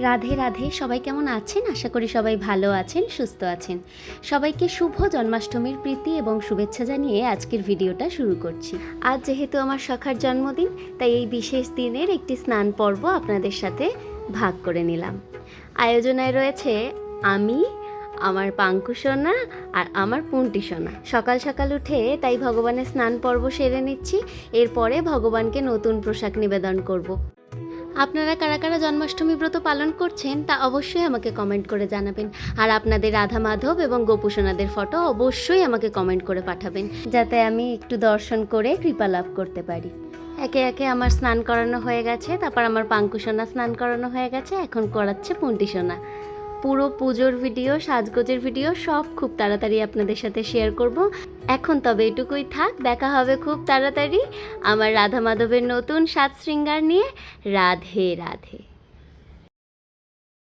রাধে রাধে। সবাই কেমন আছেন? আশা করি সবাই ভালো আছেন, সুস্থ আছেন। সবাইকে শুভ জন্মাষ্টমীর প্রীতি এবং শুভেচ্ছা জানিয়ে আজকের ভিডিওটা শুরু করছি। আজ যেহেতু আমার সখার জন্মদিন, তাই এই বিশেষ দিনের একটি স্নান পর্ব আপনাদের সাথে ভাগ করে নিলাম। আয়োজনায় রয়েছে আমি, আমার পাঙ্কু সোনা আর আমার পুন্টি সোনা। সকাল সকাল উঠে তাই ভগবানের স্নান পর্ব সেরে নিচ্ছি। এরপরে ভগবানকে নতুন পোশাক নিবেদন করব। আপনারা কারা কারা জন্মাষ্টমী ব্রত পালন করছেন তা অবশ্যই আমাকে কমেন্ট করে জানাবেন। আর আপনাদের রাধা মাধব এবং গোপুসোনাদের ফটো অবশ্যই আমাকে কমেন্ট করে পাঠাবেন। যাতে আমি একটু দর্শন করে কৃপা লাভ করতে পারি। একে একে আমার স্নান করানো হয়ে গেছে, তারপর আমার পাঙ্কুসোনা স্নান করানো হয়ে গেছে, এখন করাচ্ছে পুন্টিসোনা পুরো পুজোর ভিডিও, সাজগোজের ভিডিও সব খুব তাড়াতাড়ি আপনাদের সাথে শেয়ার করব। এখন তবে এটুকুই থাক, দেখা হবে খুব তাড়াতাড়ি। আমার রাধা মাধবের নতুন সাত শৃঙ্গার নিয়ে রাধে রাধে।